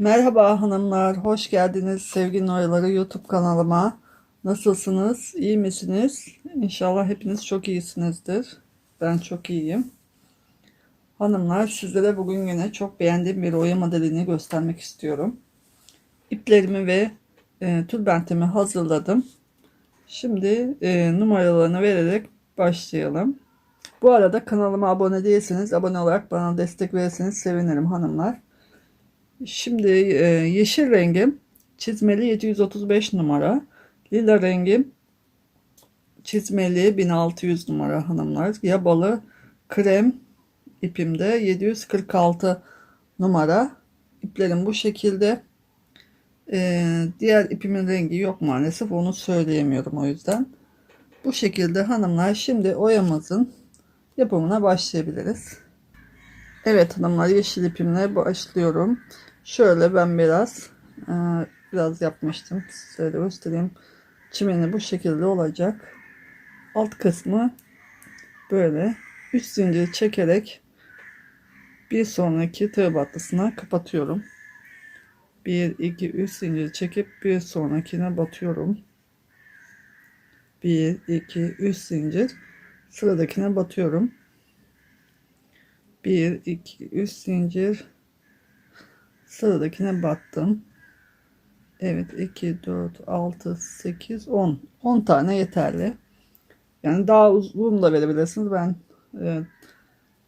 Merhaba hanımlar, hoş geldiniz Sevgi Noyaları YouTube kanalıma. Nasılsınız, iyi misiniz? İnşallah hepiniz çok iyisinizdir. Ben çok iyiyim. Hanımlar sizlere bugün yine çok beğendiğim bir oya modelini göstermek istiyorum. İplerimi ve e, tülbentimi hazırladım. Şimdi e, numaralarını vererek başlayalım. Bu arada kanalıma abone değilseniz abone olarak bana destek verirseniz sevinirim hanımlar. Şimdi e, yeşil rengim çizmeli 735 numara. Lila rengim çizmeli 1600 numara hanımlar. Yabalı krem ipimde 746 numara. İplerim bu şekilde. E, diğer ipimin rengi yok maalesef onu söyleyemiyorum o yüzden. Bu şekilde hanımlar şimdi oyamızın yapımına başlayabiliriz. Evet hanımlar yeşil ipimle başlıyorum. Şöyle ben biraz e, biraz yapmıştım. Size de göstereyim. Çimeni bu şekilde olacak. Alt kısmı böyle üst zincir çekerek bir sonraki tığ battısına kapatıyorum. 1 2 3 zincir çekip bir sonrakine batıyorum. 1 2 3 zincir sıradakine batıyorum. 1 2 3 zincir sıradakine battım. Evet 2 4 6 8 10 10 tane yeterli. Yani daha uzun da verebilirsiniz. Ben e,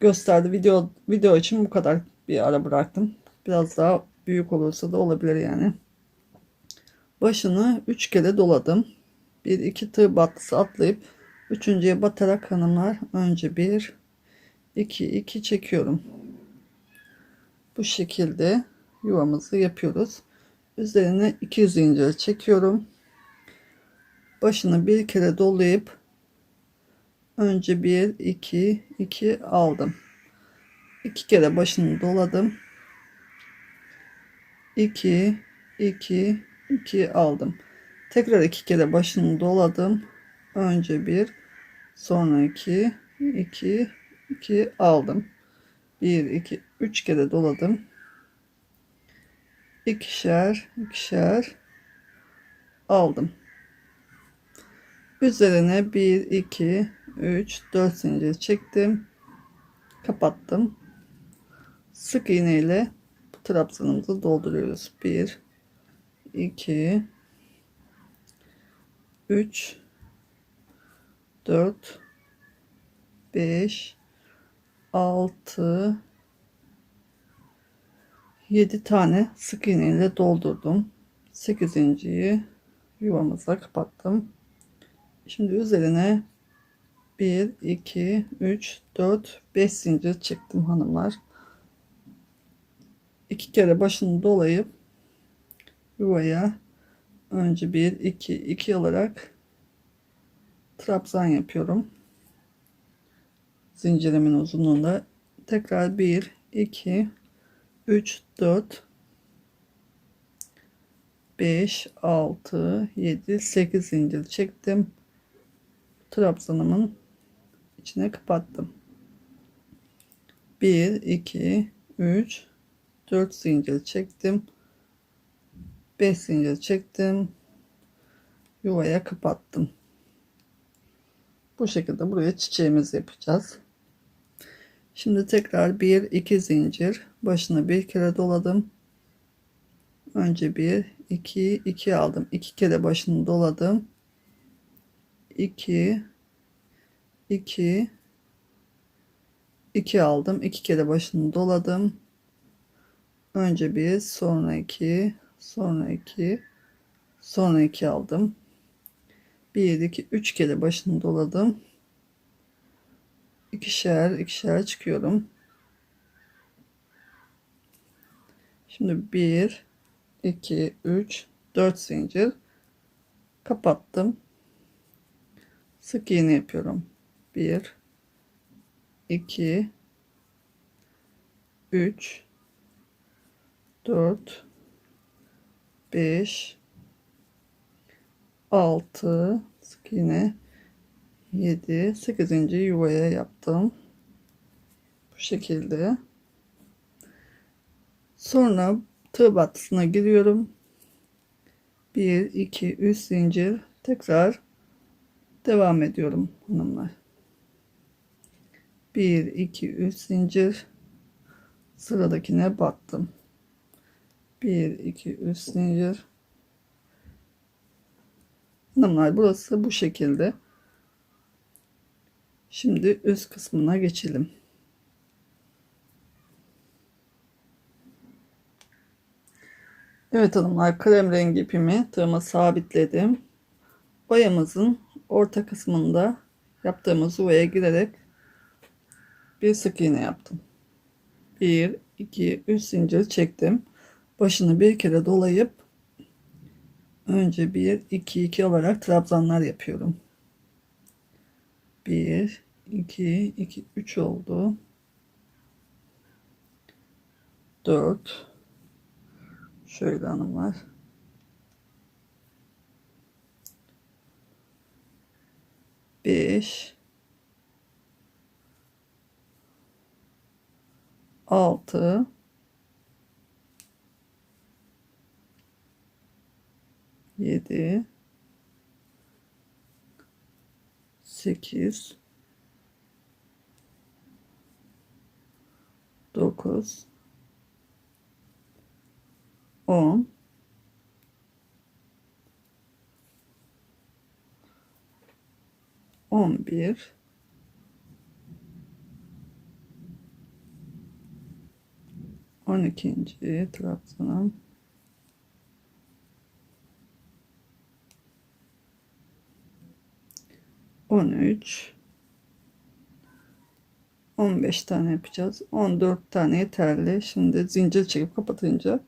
gösterdi video video için bu kadar bir ara bıraktım. Biraz daha büyük olursa da olabilir yani. Başını 3 kere doladım. 1 2 tığ battısı atlayıp üçüncüye batarak hanımlar önce 1 2 2 çekiyorum. Bu şekilde yuvamızı yapıyoruz. Üzerine 2 zincir çekiyorum. Başını bir kere dolayıp önce 1 2 2 aldım. 2 kere başını doladım. 2 2 2 aldım. Tekrar 2 kere başını doladım. Önce 1 sonra 2 2 2 aldım. 1 2 3 kere doladım ikişer ikişer aldım. Üzerine 1 2 3 4 zincir çektim. Kapattım. Sık iğne ile trabzanımızı dolduruyoruz. 1 2 3 4 5 6 7 tane sık iğne ile doldurdum. 8.yi yuvamıza kapattım. Şimdi üzerine 1 2 3 4 5 zincir çektim hanımlar. İki kere başını dolayıp yuvaya önce 1 2 2 olarak trabzan yapıyorum. Zincirimin uzunluğunda tekrar 1 2 3 4 5 6 7 8 zincir çektim. Trabzanımın içine kapattım. 1 2 3 4 zincir çektim. 5 zincir çektim. Yuvaya kapattım. Bu şekilde buraya çiçeğimizi yapacağız Şimdi tekrar 1 2 zincir başına bir kere doladım. Önce 1 2 2 aldım. 2 kere başını doladım. 2 2 2 aldım. 2 kere başını doladım. Önce 1 sonra 2 sonra 2 sonra 2 aldım. 1 2 3 kere başını doladım ikişer ikişer çıkıyorum. Şimdi 1 2 3 4 zincir kapattım. Sık iğne yapıyorum. 1 2 3 4 5 6 sık iğne 7 8. yuvaya yaptım bu şekilde sonra tığ battısına giriyorum. 1 2 3 zincir tekrar devam ediyorum hanımlar. 1 2 3 zincir sıradakine battım. 1 2 3 zincir hanımlar burası bu şekilde. Şimdi üst kısmına geçelim. Evet hanımlar krem rengi ipimi tığıma sabitledim. Boyamızın orta kısmında yaptığımız yuvaya girerek bir sık iğne yaptım. 1 2 3 zincir çektim. Başını bir kere dolayıp önce 1 2 2 olarak trabzanlar yapıyorum. 1 2 2 3 oldu. 4 Şöyle hanımlar. Beş. Altı. Yedi. Sekiz. Dokuz. 10 11 12. trabzanım 13 15 tane yapacağız. 14 tane yeterli. Şimdi zincir çekip kapatınca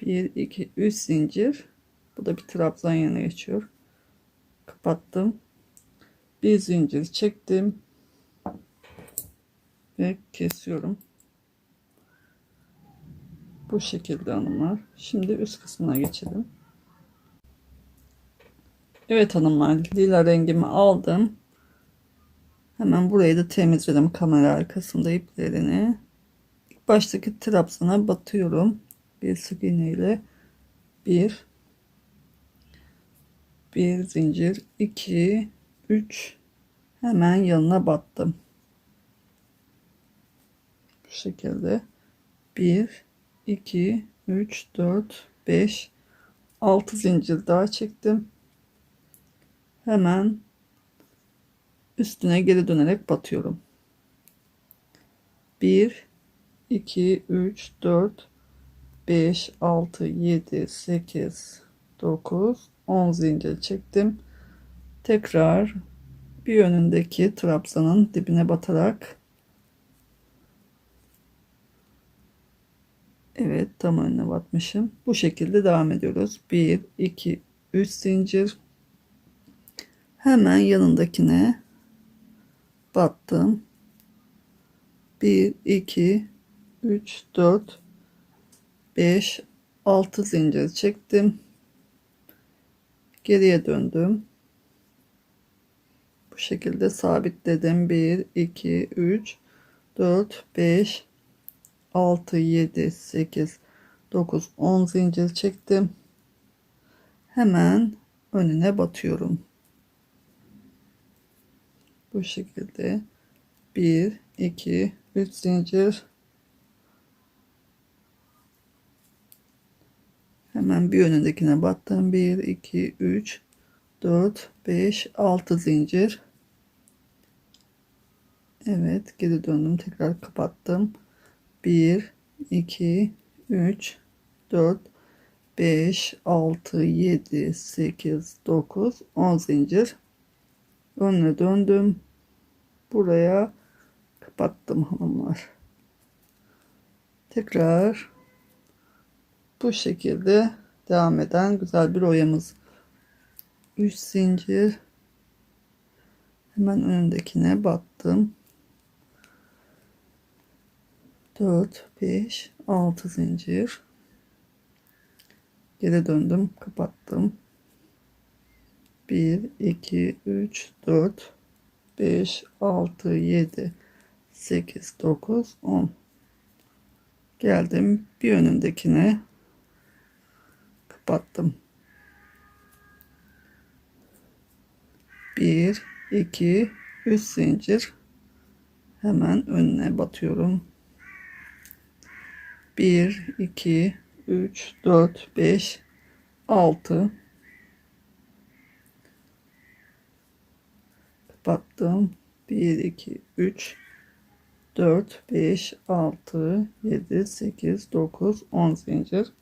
1 2 3 zincir. Bu da bir trabzan yana geçiyor. Kapattım. Bir zincir çektim. Ve kesiyorum. Bu şekilde hanımlar. Şimdi üst kısmına geçelim Evet hanımlar lila rengimi aldım. Hemen burayı da temizledim kamera arkasında iplerini. İlk baştaki trabzana batıyorum. Bir sık iğne ile bir. Bir zincir. 2 3 hemen yanına battım. Bu şekilde. 1 2 3 4 5 6 zincir daha çektim hemen üstüne geri dönerek batıyorum. 1 2 3 4 5 6 7 8 9 10 zincir çektim. Tekrar bir yönündeki trabzanın dibine batarak. Evet tam önüne batmışım. Bu şekilde devam ediyoruz. 1 2 3 zincir hemen yanındakine battım. 1 2 3 4 5 6 zincir çektim. Geriye döndüm. Bu şekilde sabitledim. 1 2 3 4 5 6 7 8 9 10 zincir çektim. Hemen önüne batıyorum bu şekilde 1 2 3 zincir Hemen bir önündekine battım. 1, 2, 3, 4, 5, 6 zincir. Evet geri döndüm. Tekrar kapattım. 1, 2, 3, 4, 5, 6, 7, 8, 9, 10 zincir. Önüne döndüm. Buraya kapattım hanımlar. Tekrar bu şekilde devam eden güzel bir oyamız. 3 zincir. Hemen önündekine battım. 4 5 6 zincir. Geri döndüm kapattım 1 2 3 4 5 6 7 8 9 10 geldim bir önündekine kapattım. 1 2 3 zincir hemen önüne batıyorum. 1 2 3 4 5 6 kapattım. 1 2 3 4 5 6 7 8 9 10 zincir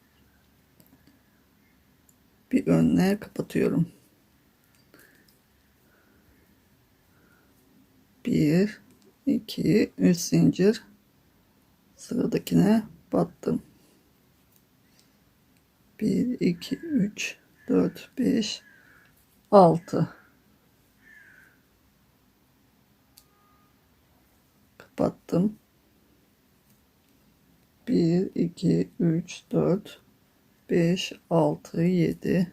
bir önüne kapatıyorum. 1 2 3 zincir sıradakine battım. 1 2 3 4 5 6 kapattım. 1 2 3 4 5 6 7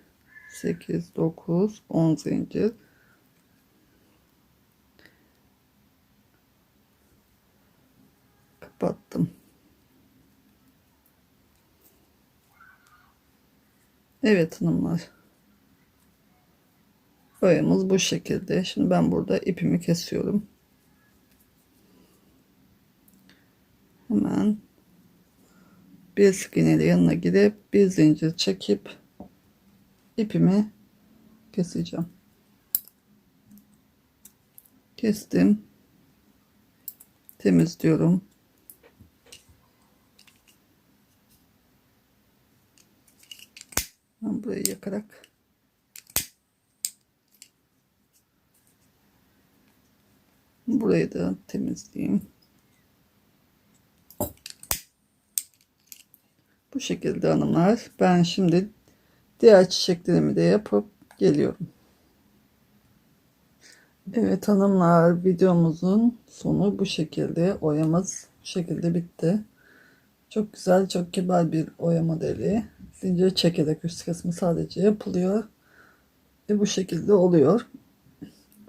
8 9 10 zincir kapattım. Evet hanımlar. Boyamız bu şekilde. Şimdi ben burada ipimi kesiyorum. Hemen bir sık iğneyle yanına gidip bir zincir çekip ipimi keseceğim. Kestim. Temizliyorum. Ben burayı yakarak burayı da temizleyeyim. Bu şekilde hanımlar. Ben şimdi diğer çiçeklerimi de yapıp geliyorum. Evet hanımlar videomuzun sonu bu şekilde. Oyamız bu şekilde bitti. Çok güzel, çok kibar bir oya modeli. Zincir çekerek üst kısmı sadece yapılıyor. Ve bu şekilde oluyor.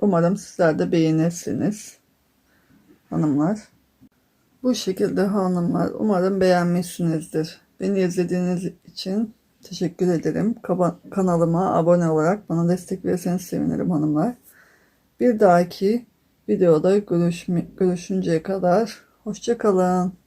Umarım sizler de beğenirsiniz. Hanımlar. Bu şekilde hanımlar. Umarım beğenmişsinizdir. Beni izlediğiniz için teşekkür ederim. Kanalıma abone olarak bana destek verirseniz sevinirim hanımlar. Bir dahaki videoda görüşme, görüşünceye kadar hoşçakalın.